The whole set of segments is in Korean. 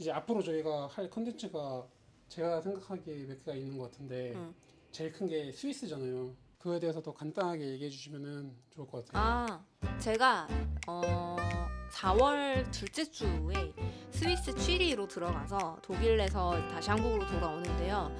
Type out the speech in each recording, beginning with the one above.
이제 앞으로 저희가 할 컨텐츠가 제가 생각하기에 몇 개가 있는 것 같은데 응. 제일 큰 게 스위스잖아요. 그거에 대해서 더 간단하게 얘기해 주시면은 좋을 것 같아요. 아, 제가 어 4월 둘째 주에 스위스 취리로 들어가서 독일에서 다시 한국으로 돌아오는데요.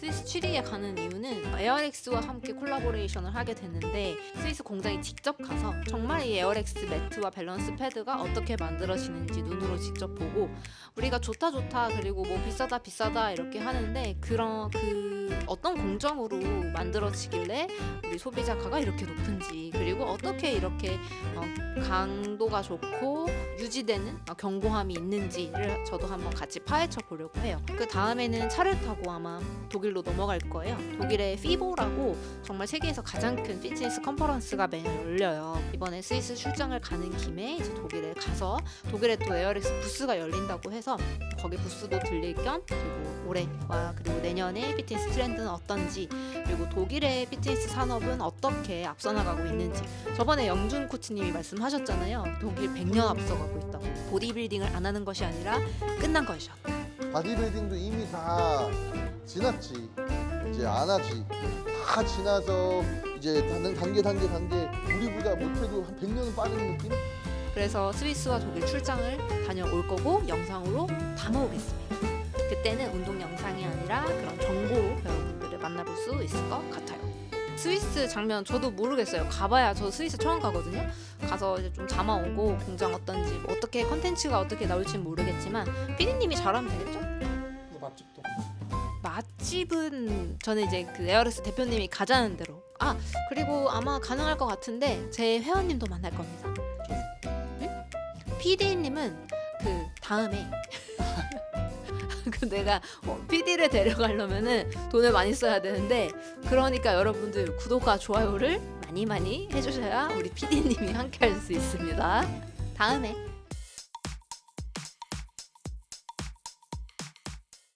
스위스 취리에 가는 이유는 에어렉스와 함께 콜라보레이션을 하게 됐는데 스위스 공장에 직접 가서 정말 이 에어렉스 매트와 밸런스 패드가 어떻게 만들어지는지 눈으로 직접 보고 우리가 좋다 좋다 그리고 뭐 비싸다 비싸다 이렇게 하는데 그런 그 어떤 공정으로 만들어지길래 우리 소비자 가가 이렇게 높은지 그리고 어떻게 이렇게 어, 강도가 좋고 유지되는 어, 견고함이 있는지를 저도 한번 같이 파헤쳐 보려고 해요. 그 다음에는 차를 타고 아마 독일로 넘어갈 거예요. 독일의 피보라고 정말 세계에서 가장 큰 피트니스 컨퍼런스가 매년 열려요. 이번에 스위스 출장을 가는 김에 이제 독일에 가서 독일에 또 에어렉스 부스가 열린다고 해서 거기 부스도 들릴 겸 그리고 올해와 그리고 내년에 피트니스 트렌드는 어떤지 그리고 독일의 피트니스 산업은 어떻게 앞서 나가고 있는지 저번에 영준 코치님이 말씀하셨잖아요 독일 100년 앞서가고 있다고 보디빌딩을 안 하는 것이 아니라 끝난 것이었다 바디빌딩도 이미 다 지났지. 이제 안 하지. 다 지나서 이제 단- 단계 단계 단계 우리보다 못해도 한 100년은 빠른 느낌? 그래서 스위스와 독일 출장을 다녀올 거고 영상으로 담아오겠습니다 그때는 운동 영상이 아니라 그런 정보로 여러분들을 만나볼 수 있을 것 같아요 스위스 장면 저도 모르겠어요. 가봐야 저 스위스 처음 가거든요. 가서 이제 좀 담아 오고 공장 어떤지 뭐 어떻게 컨텐츠가 어떻게 나올지는 모르겠지만 피디님이 잘하면 되겠죠? 그 맛집도 맛집은 저는 이제 그 에어렉스 대표님이 가자는 대로 아 그리고 아마 가능할 것 같은데 제 회원님도 만날 겁니다. 응? PD님은 그 다음에 그 내가 어, PD를 데려가려면은 돈을 많이 써야 되는데 그러니까 여러분들 구독과 좋아요를 많이 많이 해주셔야 우리 PD님이 함께할 수 있습니다. 다음에